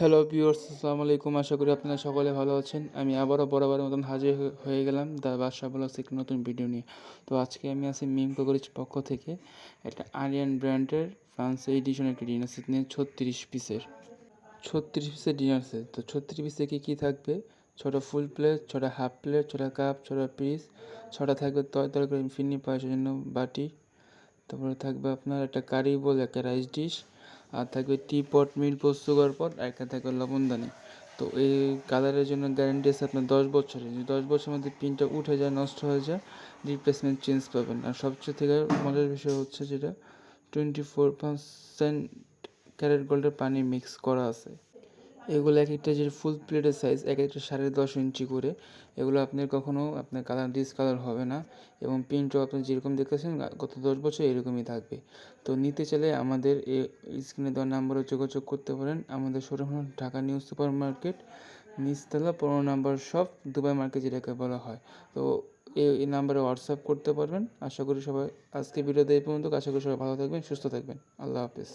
Hello viewers আসসালামু আলাইকুম আশা করি আপনারা সকলে ভালো আছেন। আমি আবারও বরাবরের মতন হাজির হয়ে- গেলাম দা বাদশা ব্লগস একটি নতুন ভিডিও নিয়ে। তো আজকে আমি আছি মিম কোকরিচ পক্ষ থেকে একটা আরিয়ান ব্র্যান্ডের ফ্রান্স এডিশন একটি ডিনার সেট নিয়ে ছত্রিশ পিসের ছত্রিশ পিসের ডিনার সেট তো ছত্রিশ পিসে কী কী থাকবে? ছটা ফুল প্লেট ছটা হাফ প্লেট ছটা কাপ ছটা পিস ছটা থাকবে তয় তরকারি ফিরনি পায়েসের জন্য বাটি। তারপরে থাকবে আপনার একটা কারি বোল একটা রাইস ডিশ আর থাকবে টি পট মিল পোস্ট সুগার পট আর একটা থাকবে লবণদানি তো এই কালারের জন্য গ্যারেন্টি আছে আপনার দশ বছরের। যদি দশ বছরের মধ্যে পিনটা উঠে যায়, নষ্ট হয়ে যায় রিপ্লেসমেন্ট চেঞ্জ পাবেন। আর সবচেয়ে থেকে মজার বিষয় হচ্ছে যেটা টোয়েন্টি ফোর পার্সেন্ট ক্যারেট গোল্ডের পানি মিক্স করা আছে। এগুলো এক একটা যে ফুল প্লেটের সাইজ এক একটা সাড়ে দশ ইঞ্চি করে, এগুলো আপনার কখনও আপনার কালার ডিসকালার হবে না এবং প্রিন্টও আপনি যেরকম দেখতেছেন গত দশ বছর এরকমই থাকবে। তো নিতে চাইলে আমাদের স্ক্রিনে দেওয়া নাম্বারে যোগাযোগ করতে পারেন। আমাদের শোরুম হল ঢাকা নিউ সুপার মার্কেট নিচতলা পনেরো নাম্বার শপ দুবাই মার্কেট যেটাকে বলা হয়। তো এই নাম্বারে হোয়াটসঅ্যাপ করতে পারবেন। আশা করি সবাই আজকে ভিডিওতে এই পর্যন্ত, আশা করি সবাই ভালো থাকবেন, সুস্থ থাকবেন। আল্লাহ হাফিজ।